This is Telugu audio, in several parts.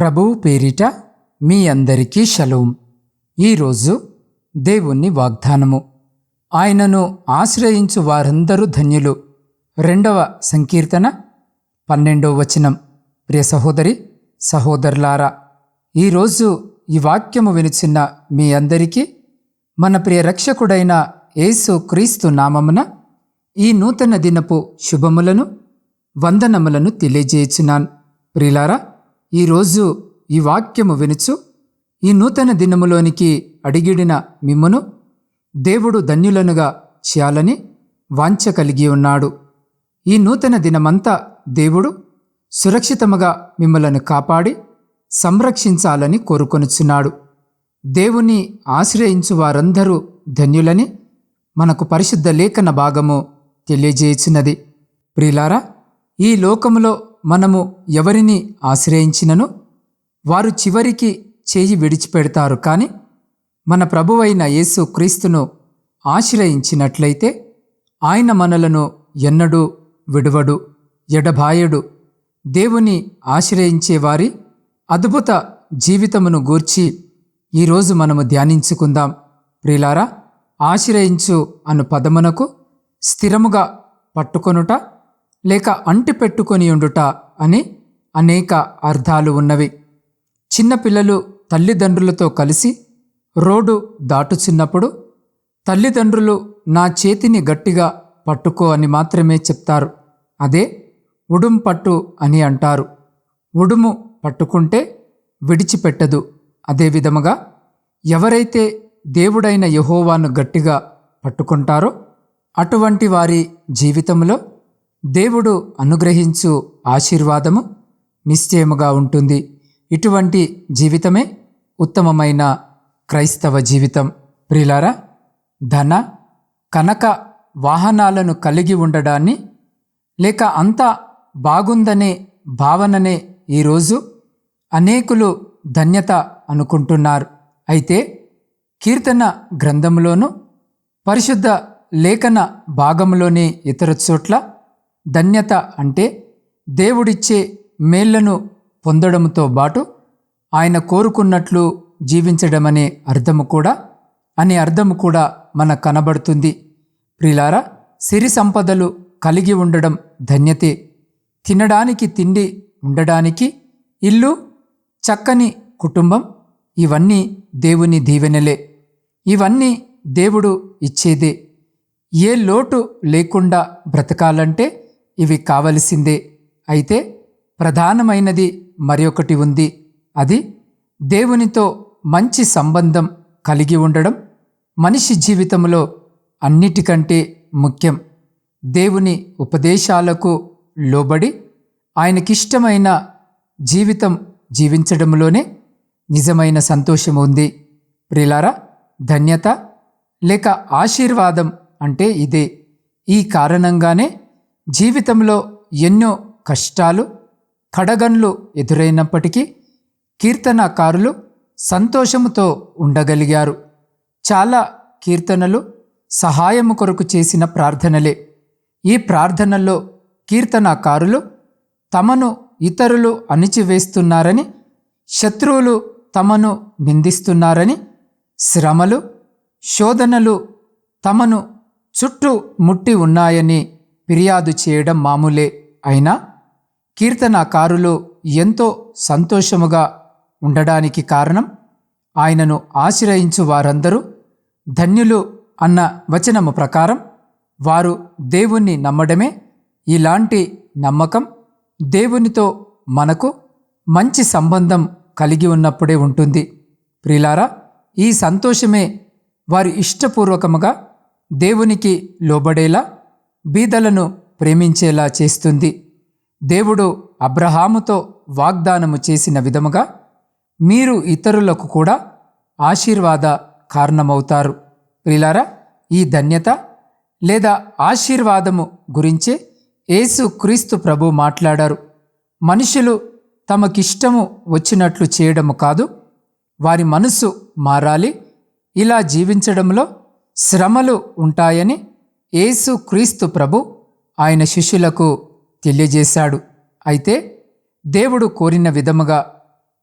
ప్రభువు పేరిట మీ అందరికీ షలోం. ఈరోజు దేవుని వాగ్దానము. ఆయనను ఆశ్రయించు వారందరూ ధన్యులు. రెండవ సంకీర్తన పన్నెండవ వచనం. ప్రియ సహోదరి సహోదరులారా ఈరోజు ఈ వాక్యము వినిచిన మీ అందరికీ మన ప్రియ రక్షకుడైన యేసు క్రీస్తు నామమున ఈ నూతన దినపు శుభములను వందనములను తెలియజేయుచున్నాను. ప్రిలారా ఈరోజు ఈ వాక్యము వినుచు ఈ నూతన దినములోనికి అడిగిడిన మిమ్మును దేవుడు ధన్యులనుగా చేయాలని వాంఛ కలిగి ఉన్నాడు. ఈ నూతన దినమంతా దేవుడు సురక్షితముగా మిమ్మలను కాపాడి సంరక్షించాలని కోరుకొనుచున్నాడు. దేవుని ఆశ్రయించు వారందరూ ధన్యులని మనకు పరిశుద్ధ లేఖన భాగము తెలియజేయుచున్నది. ప్రియులారా ఈ లోకములో మనము ఎవరిని ఆశ్రయించినను వారు చివరికి చేయి విడిచిపెడతారు. కానీ మన ప్రభువైన యేసు క్రీస్తును ఆశ్రయించినట్లయితే ఆయన మనలను ఎన్నడూ విడువడు ఎడబాయడు. దేవుని ఆశ్రయించేవారి అద్భుత జీవితమును గూర్చి ఈరోజు మనము ధ్యానించుకుందాం. ప్రిలారా ఆశ్రయించు అను పదమునకు స్థిరముగా పట్టుకొనుట లేక అంటి పెట్టుకొని ఉండుట అని అనేక అర్థాలు ఉన్నవి. చిన్నపిల్లలు తల్లిదండ్రులతో కలిసి రోడ్డు దాటుచున్నప్పుడు తల్లిదండ్రులు నా చేతిని గట్టిగా పట్టుకో అని మాత్రమే చెప్తారు. అదే ఉడుం పట్టు అని అంటారు. ఉడుము పట్టుకుంటే విడిచిపెట్టదు అదే విధముగా ఎవరైతే దేవుడైన యహోవాను గట్టిగా పట్టుకుంటారో అటువంటి వారి జీవితంలో దేవుడు అనుగ్రహించు ఆశీర్వాదము నిశ్చయముగా ఉంటుంది. ఇటువంటి జీవితమే ఉత్తమమైన క్రైస్తవ జీవితం. ప్రిలారా ధన కనక వాహనాలను కలిగి ఉండడాన్ని లేక అంతా బాగుందనే భావననే ఈరోజు అనేకులు ధన్యత అనుకుంటున్నారు. అయితే కీర్తన గ్రంథంలోను పరిశుద్ధ లేఖన భాగంలోని ఇతర చోట్ల ధన్యత అంటే దేవుడిచ్చే మేళ్ళను పొందడంతో పాటు ఆయన కోరుకున్నట్లు జీవించడమనే అర్థము కూడా అనే అర్థము కూడా మన కనబడుతుంది. ప్రిలారా సిరి సంపదలు కలిగి ఉండడం ధన్యతే. తినడానికి తిండి ఉండడానికి ఇల్లు చక్కని కుటుంబం ఇవన్నీ దేవుని దీవెనలే. ఇవన్నీ దేవుడు ఇచ్చేదే. ఏ లోటు లేకుండా బ్రతకాలంటే ఇవి కావలసిందే. అయితే ప్రధానమైనది మరొకటి ఉంది. అది దేవునితో మంచి సంబంధం కలిగి ఉండడం మనిషి జీవితంలో అన్నిటికంటే ముఖ్యం. దేవుని ఉపదేశాలకు లోబడి ఆయనకిష్టమైన జీవితం జీవించడంలోనే నిజమైన సంతోషం ఉంది. ప్రిలారా ధన్యత లేక ఆశీర్వాదం అంటే ఇదే. ఈ కారణంగానే జీవితంలో ఎన్నో కష్టాలు కడగన్లు ఎదురైనప్పటికీ కీర్తనకారులు సంతోషముతో ఉండగలిగారు. చాలా కీర్తనలు సహాయము కొరకు చేసిన ప్రార్థనలే. ఈ ప్రార్థనల్లో కీర్తనకారులు తమను ఇతరులు అణిచివేస్తున్నారని శత్రువులు తమను నిందిస్తున్నారని శ్రమలు శోధనలు తమను చుట్టూ ముట్టి ఉన్నాయని ఫిర్యాదు చేయడం మామూలే అయినా కీర్తనకారులు ఎంతో సంతోషముగా ఉండడానికి కారణం ఆయనను ఆశ్రయించు వారందరూ ధన్యులు అన్న వచనము ప్రకారం వారు దేవుణ్ణి నమ్మడమే ఇలాంటి నమ్మకం దేవునితో మనకు మంచి సంబంధం కలిగి ఉన్నప్పుడే ఉంటుంది. ప్రిలారా ఈ సంతోషమే వారి ఇష్టపూర్వకముగా దేవునికి లోబడేలా బీదలను ప్రేమించేలా చేస్తుంది. దేవుడు అబ్రహాముతో వాగ్దానము చేసిన విధముగా మీరు ఇతరులకు కూడా ఆశీర్వాద కారణమవుతారు. ప్రిలారా ఈ ధన్యత లేదా ఆశీర్వాదము గురించే యేసు క్రీస్తు ప్రభు మాట్లాడారు. మనుషులు తమకిష్టము వచ్చినట్లు చేయడము కాదు వారి మనసు మారాలి. ఇలా జీవించడంలో శ్రమలు ఉంటాయని యేసు క్రీస్తు ప్రభు ఆయన శిష్యులకు తెలియజేశాడు. అయితే దేవుడు కోరిన విధముగా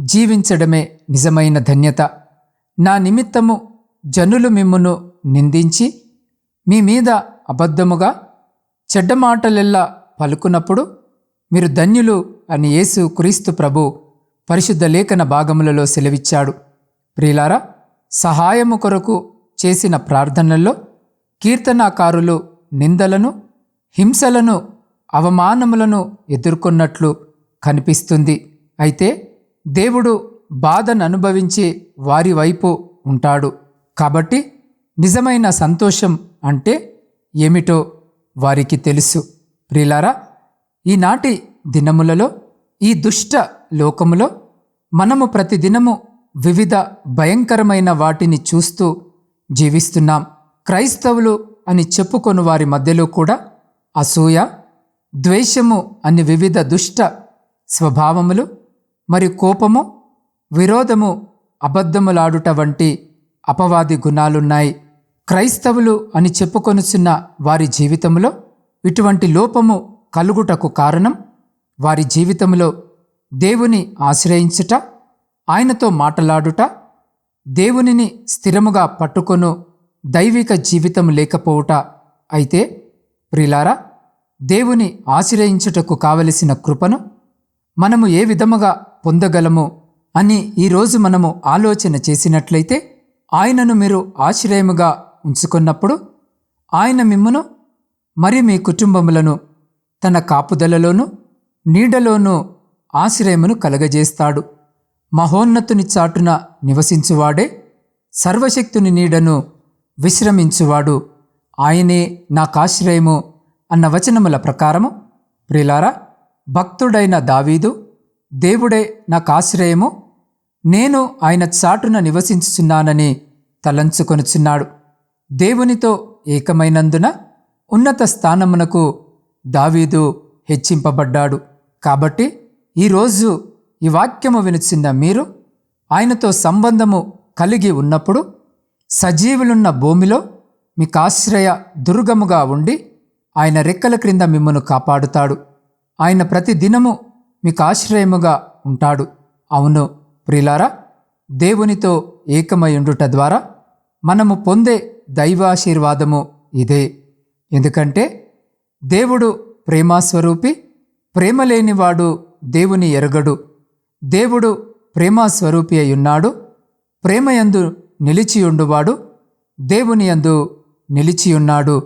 జీవించడమే నిజమైన ధన్యత. నా నిమిత్తము జనులు మిమ్మును నిందించి మీ మీద అబద్ధముగా చెడ్డ మాటలెల్లా పలుకున్నప్పుడు మీరు ధన్యులు అని యేసు క్రీస్తు ప్రభు పరిశుద్ధ లేఖన భాగములలో సెలవిచ్చాడు. ప్రియులారా సహాయము కొరకు చేసిన ప్రార్థనల్లో కీర్తనాకారులు నిందలను హింసలను అవమానములను ఎదుర్కొన్నట్లు కనిపిస్తుంది. అయితే దేవుడు బాధను అనుభవించి వారి వైపు ఉంటాడు. కాబట్టి నిజమైన సంతోషం అంటే ఏమిటో వారికి తెలుసు. ప్రిలారా ఈనాటి దినములలో ఈ దుష్ట లోకములో మనము ప్రతిదినము వివిధ భయంకరమైన వాటిని చూస్తూ జీవిస్తున్నాం. క్రైస్తవులు అని చెప్పుకొని వారి మధ్యలో కూడా అసూయ ద్వేషము అని వివిధ దుష్ట స్వభావములు మరియు కోపము విరోధము అబద్ధములాడుట వంటి అపవాది గుణాలున్నాయి. క్రైస్తవులు అని చెప్పుకొనుచున్న వారి జీవితంలో ఇటువంటి లోపము కలుగుటకు కారణం వారి జీవితంలో దేవుని ఆశ్రయించుట ఆయనతో మాటలాడుట దేవునిని స్థిరముగా పట్టుకొను దైవిక జీవితం లేకపోవుట అయితే ప్రిలారా దేవుని ఆశ్రయించుటకు కావలసిన కృపను మనము ఏ విధముగా పొందగలము అని ఈరోజు మనము ఆలోచన చేసినట్లయితే ఆయనను మీరు ఆశ్రయముగా ఉంచుకున్నప్పుడు ఆయన మిమ్మును మరి మీ కుటుంబములను తన కాపుదలలోనూ నీడలోనూ ఆశ్రయమును కలగజేస్తాడు. మహోన్నతుని చాటున నివసించువాడే సర్వశక్తుని నీడను విశ్రమించువాడు. ఆయనే నాకాశ్రయము అన్న వచనముల ప్రకారము. ప్రిలారా భక్తుడైన దావీదు దేవుడే నాకాశ్రయము. నేను ఆయన చాటున నివసించుచున్నానని తలంచుకొనుచున్నాడు. దేవునితో ఏకమైనందున ఉన్నత స్థానమునకు దావీదు హెచ్చింపబడ్డాడు. కాబట్టి ఈరోజు ఈ వాక్యము వినిచిన్న మీరు ఆయనతో సంబంధము కలిగి ఉన్నప్పుడు సజీవులున్న భూమిలో మీకు ఆశ్రయ దుర్గముగా ఉండి ఆయన రెక్కల క్రింద మిమ్మను కాపాడుతాడు. ఆయన ప్రతి దినము మీకు ఆశ్రయముగా ఉంటాడు. అవును ప్రిలారా దేవునితో ఏకమయుండుట ద్వారా మనము పొందే దైవాశీర్వాదము ఇదే. ఎందుకంటే దేవుడు ప్రేమాస్వరూపి ప్రేమ లేనివాడు దేవుని ఎరగడు. దేవుడు ప్రేమాస్వరూపి అయి ఉన్నాడు. ప్రేమయందు నిలిచియుండువాడు దేవుని యందు నిలిచియున్నాడు.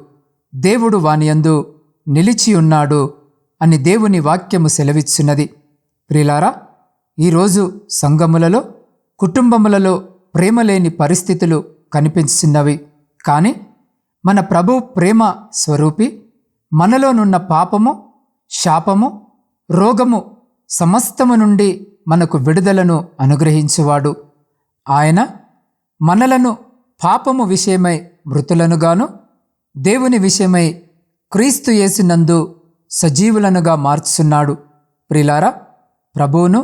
దేవుడు వానియందు నిలిచియున్నాడు అని దేవుని వాక్యము సెలవిచ్చున్నది. ప్రిలారా ఈరోజు సంఘములలో కుటుంబములలో ప్రేమ లేని పరిస్థితులు కనిపించున్నవి. కానీ మన ప్రభు ప్రేమ స్వరూపి మనలోనున్న పాపము శాపము రోగము సమస్తము నుండి మనకు విడుదలను అనుగ్రహించువాడు. ఆయన మనలను పాపము విషయమై మృతులనుగాను దేవుని విషయమై క్రీస్తు యేసునందు సజీవులనుగా మార్చున్నాడు ప్రిలారా ప్రభువును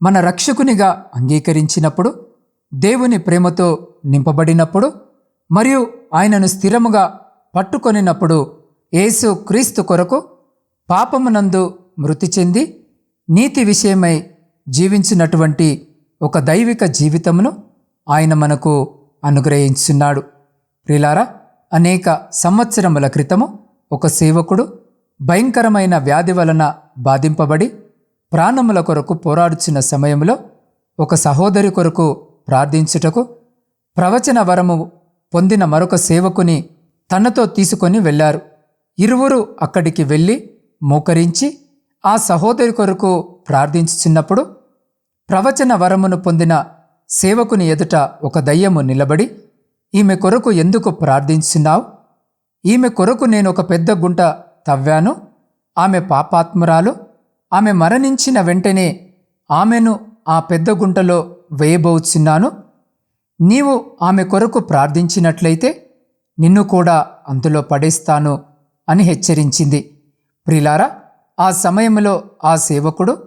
మన రక్షకునిగా అంగీకరించినప్పుడు దేవుని ప్రేమతో నింపబడినప్పుడు మరియు ఆయనను స్థిరముగా పట్టుకొనినప్పుడు యేసు క్రీస్తు కొరకు పాపమునందు మృతి చెంది నీతి విషయమై జీవించినటువంటి ఒక దైవిక జీవితమును ఆయన మనకు అనుగ్రహించున్నాడు ప్రిలారా అనేక సంవత్సరముల క్రితము ఒక సేవకుడు భయంకరమైన వ్యాధి వలన బాధింపబడి ప్రాణముల కొరకు పోరాడుచున్న సమయంలో ఒక సహోదరి కొరకు ప్రార్థించుటకు ప్రవచన వరము పొందిన మరొక సేవకుని తనతో తీసుకొని వెళ్ళారు. ఇరువురు అక్కడికి వెళ్ళి మోకరించి ఆ సహోదరి కొరకు ప్రార్థించుచున్నప్పుడు ప్రవచన వరమును పొందిన సేవకుని ఎదుట ఒక దయ్యము నిలబడి ఈమె కొరకు ఎందుకు ప్రార్థించున్నావు ఈమె కొరకు నేను ఒక పెద్ద గుంట తవ్వాను. ఆమె పాపాత్మురాలు. ఆమె మరణించిన వెంటనే ఆమెను ఆ పెద్ద గుంటలో వేయబోచున్నాను. నీవు ఆమె కొరకు ప్రార్థించినట్లయితే నిన్ను కూడా అందులో పడేస్తాను అని హెచ్చరించింది. ప్రిలారా ఆ సమయంలో ఆ సేవకుడు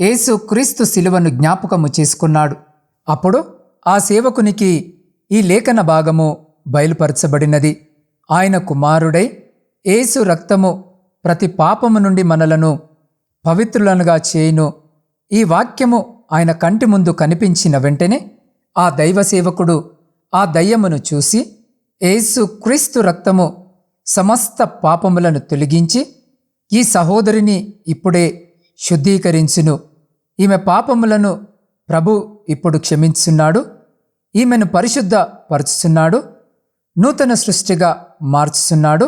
యేసు క్రీస్తు శిలువను జ్ఞాపకము చేసుకున్నాడు. అప్పుడు ఆ సేవకునికి ఈ లేఖన భాగము బయలుపరచబడినది. ఆయన కుమారుడై ఏసు రక్తము ప్రతి పాపము నుండి మనలను పవిత్రులనుగా చేయును. ఈ వాక్యము ఆయన కంటి ముందు కనిపించిన వెంటనే ఆ దైవ సేవకుడు ఆ దయ్యమును చూసి ఏసు క్రీస్తు రక్తము సమస్త పాపములను తొలగించి ఈ సహోదరిని ఇప్పుడే శుద్ధీకరించును. ఈమె పాపములను ప్రభు ఇప్పుడు క్షమించున్నాడు ఈమెను పరిశుద్ధ పరుచుతున్నాడు నూతన సృష్టిగా మార్చుతున్నాడు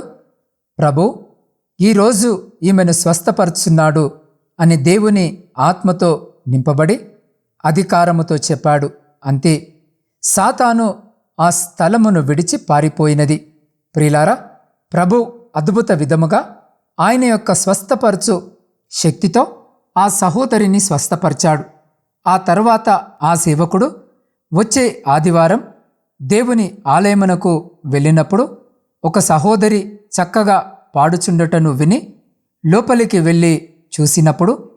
ప్రభు ఈరోజు ఈమెను స్వస్థపరుచున్నాడు అని దేవుని ఆత్మతో నింపబడి అధికారముతో చెప్పాడు. అంతే సాతాను ఆ స్థలమును విడిచి పారిపోయినది. ప్రిలారా ప్రభు అద్భుత విధముగా ఆయన యొక్క స్వస్థపరచు శక్తితో ఆ సహోదరిని స్వస్థపరిచాడు. ఆ తర్వాత ఆ సేవకుడు వచ్చే ఆదివారం దేవుని ఆలయమునకు వెళ్ళినప్పుడు ఒక సహోదరి చక్కగా పాడుచుండటను విని లోపలికి వెళ్ళి చూసినప్పుడు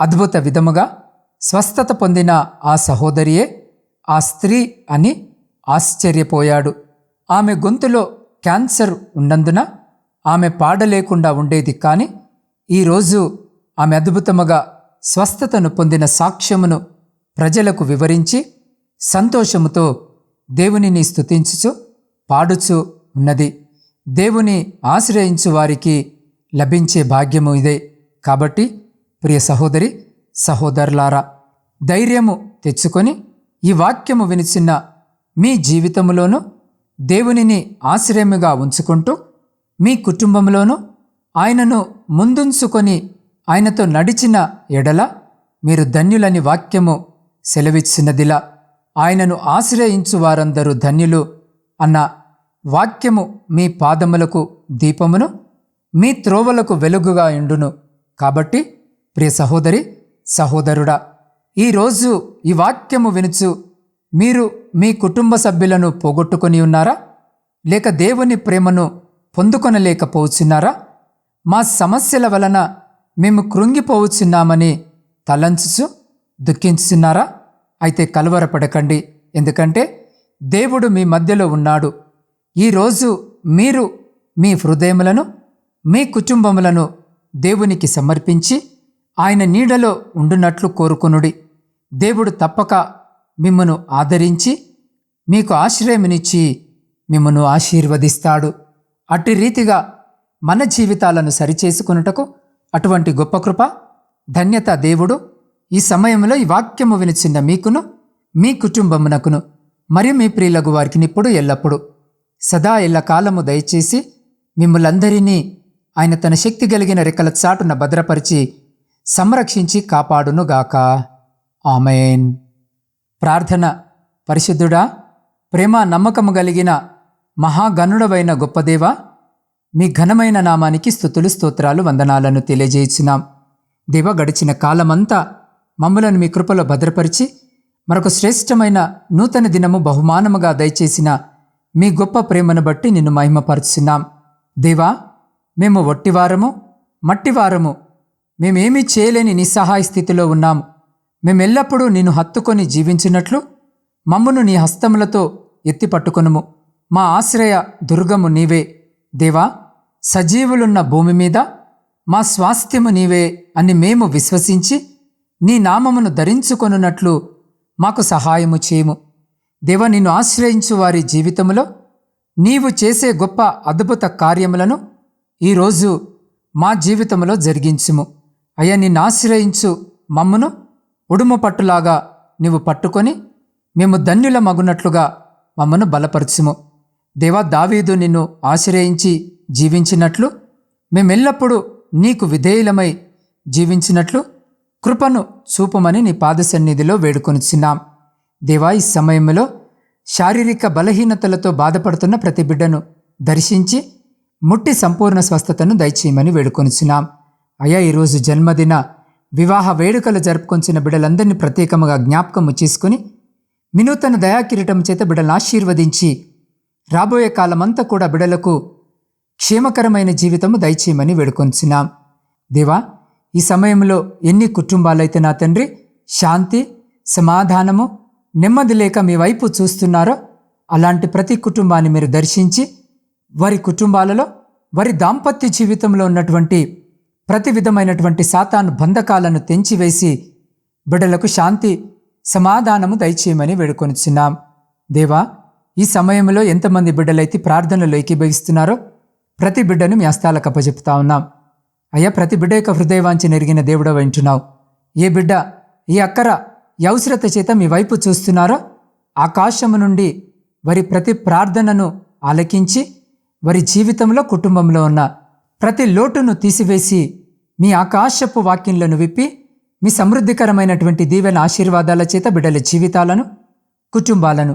అద్భుత విధముగా స్వస్థత పొందిన ఆ సహోదరియే ఆ స్త్రీ అని ఆశ్చర్యపోయాడు. ఆమె గొంతులో క్యాన్సర్ ఉన్నందున ఆమె పాడలేకుండా ఉండేది కానీ ఈరోజు ఆమె అద్భుతముగా స్వస్థతను పొందిన సాక్ష్యమును ప్రజలకు వివరించి సంతోషముతో దేవునిని స్థుతించుచు పాడుచు ఉన్నది. దేవుని ఆశ్రయించు వారికి లభించే భాగ్యము ఇదే. కాబట్టి ప్రియ సహోదరి సహోదరులారా ధైర్యము తెచ్చుకొని ఈ వాక్యము వినిచిన మీ జీవితంలోనూ దేవునిని ఆశ్రయముగా ఉంచుకుంటూ మీ కుటుంబంలోనూ ఆయనను ముందుంచుకొని ఆయనతో నడిచిన ఎడల మీరు ధన్యులని వాక్యము సెలవిచ్చినదిలా. ఆయనను ఆశ్రయించు వారందరూ ధన్యులు అన్న వాక్యము మీ పాదములకు దీపమును మీ త్రోవలకు వెలుగుగా ఎండును కాబట్టి ప్రియ సహోదరి సహోదరుడా ఈరోజు ఈ వాక్యము వినుచు మీరు మీ కుటుంబ సభ్యులను పోగొట్టుకొని ఉన్నారా? లేక దేవుని ప్రేమను పొందుకొనలేకపోచున్నారా మా సమస్యల వలన మేము కృంగిపోవచ్చున్నామని తలంచుచు దుఃఖించుచున్నారా? అయితే కలవరపడకండి. ఎందుకంటే దేవుడు మీ మధ్యలో ఉన్నాడు. ఈరోజు మీరు మీ హృదయములను మీ కుటుంబములను దేవునికి సమర్పించి ఆయన నీడలో ఉండునట్లు కోరుకునుడి. దేవుడు తప్పక మిమ్మను ఆదరించి మీకు ఆశ్రయమునిచ్చి మిమ్మను ఆశీర్వదిస్తాడు. అట్టి రీతిగా మన జీవితాలను సరిచేసుకున్నటకు అటువంటి గొప్ప కృప ధన్యత దేవుడు ఈ సమయంలో ఈ వాక్యము వినిచిన్న మీకును మీ కుటుంబమునకును మరియు మీ ప్రియులకు వారికి ఇప్పుడు ఎల్లప్పుడు. సదా ఎల్ల కాలము దయచేసి మిమ్మలందరినీ ఆయన తన శక్తి కలిగిన రెక్కల చాటున భద్రపరిచి సంరక్షించి కాపాడునుగాక. ఆమెన్. ప్రార్థన పరిశుద్ధుడా ప్రేమ నమ్మకము కలిగిన మహాగణుడవైన గొప్పదేవా మీ ఘనమైన నామానికి స్థుతులు స్తోత్రాలు వందనాలను తెలియజేయించున్నాం. దేవ గడిచిన కాలమంతా మమ్మలను మీ కృపలో భద్రపరిచి మరొక శ్రేష్టమైన నూతన దినము బహుమానముగా దయచేసిన మీ గొప్ప ప్రేమను బట్టి నిన్ను మహిమపరుచున్నాం. దేవా మేము ఒట్టివారము మట్టివారము మేమేమీ చేయలేని నిస్సహాయ స్థితిలో ఉన్నాము. మేమెల్లప్పుడూ నిన్ను హత్తుకొని జీవించినట్లు మమ్మును నీ హస్తములతో ఎత్తి పట్టుకొనుము. మా ఆశ్రయ దుర్గము నీవే. దేవా సజీవులున్న భూమి మీద మా స్వాస్థ్యము నీవే అని మేము విశ్వసించి నీ నామమును ధరించుకొనున్నట్లు మాకు సహాయము చేయము. దేవ నిన్ను ఆశ్రయించు వారి జీవితంలో నీవు చేసే గొప్ప అద్భుత కార్యములను ఈరోజు మా జీవితంలో జరిగించుము. అయ్యా నిన్ను ఆశ్రయించు మమ్మను ఉడుము పట్టులాగా నీవు పట్టుకొని మేము ధన్యుల మగునట్లుగా మమ్మను బలపరచుము. దేవా దావీదు నిన్ను ఆశ్రయించి జీవించినట్లు? మేమెల్లప్పుడూ నీకు విధేయులమై జీవించినట్లు? కృపను చూపమని నీ పాద సన్నిధిలో వేడుకొనిచున్నాం. దేవా ఈ సమయంలో శారీరక బలహీనతలతో బాధపడుతున్న ప్రతి బిడ్డను దర్శించి ముట్టి సంపూర్ణ స్వస్థతను దయచేయమని వేడుకొనిచున్నాం. అయా ఈరోజు జన్మదిన వివాహ వేడుకలు జరుపుకొంచిన బిడ్డలందరినీ ప్రత్యేకముగా జ్ఞాపకము చేసుకుని వినూతన దయాకిరీటం చేత బిడ్డలను ఆశీర్వదించి రాబోయే కాలమంతా కూడా బిడలకు క్షేమకరమైన జీవితము దయచేయమని వేడుకొంచున్నాం. దేవా ఈ సమయంలో ఎన్ని కుటుంబాలైతే నా తండ్రి శాంతి సమాధానము నెమ్మది లేక మీ వైపు చూస్తున్నారో అలాంటి ప్రతి కుటుంబాన్ని మీరు దర్శించి వారి కుటుంబాలలో వారి దాంపత్య జీవితంలో ఉన్నటువంటి ప్రతి విధమైనటువంటి సాతాను బంధకాలను తెంచివేసి బిడ్డలకు శాంతి సమాధానము దయచేయమని వేడుకొనిచున్నాం దేవా ఈ సమయంలో ఎంతమంది బిడ్డలైతే ప్రార్థనలో ఏకీభవిస్తున్నారో ప్రతి బిడ్డను మీ హస్తాలకు అప్పచెప్తా ఉన్నాం. అయ్యా ప్రతి బిడ్డ యొక్క హృదయవాంచి నెరిగిన దేవుడ వింటున్నావు ఏ బిడ్డ ఈ అక్కర యవసరత చేత మీ వైపు చూస్తున్నారో ఆకాశము నుండి వారి ప్రతి ప్రార్థనను ఆలకించి వారి జీవితంలో కుటుంబంలో ఉన్న ప్రతి లోటును తీసివేసి మీ ఆకాశపు వాక్యంలను విప్పి మీ సమృద్ధికరమైనటువంటి దీవెన ఆశీర్వాదాల చేత బిడ్డల జీవితాలను కుటుంబాలను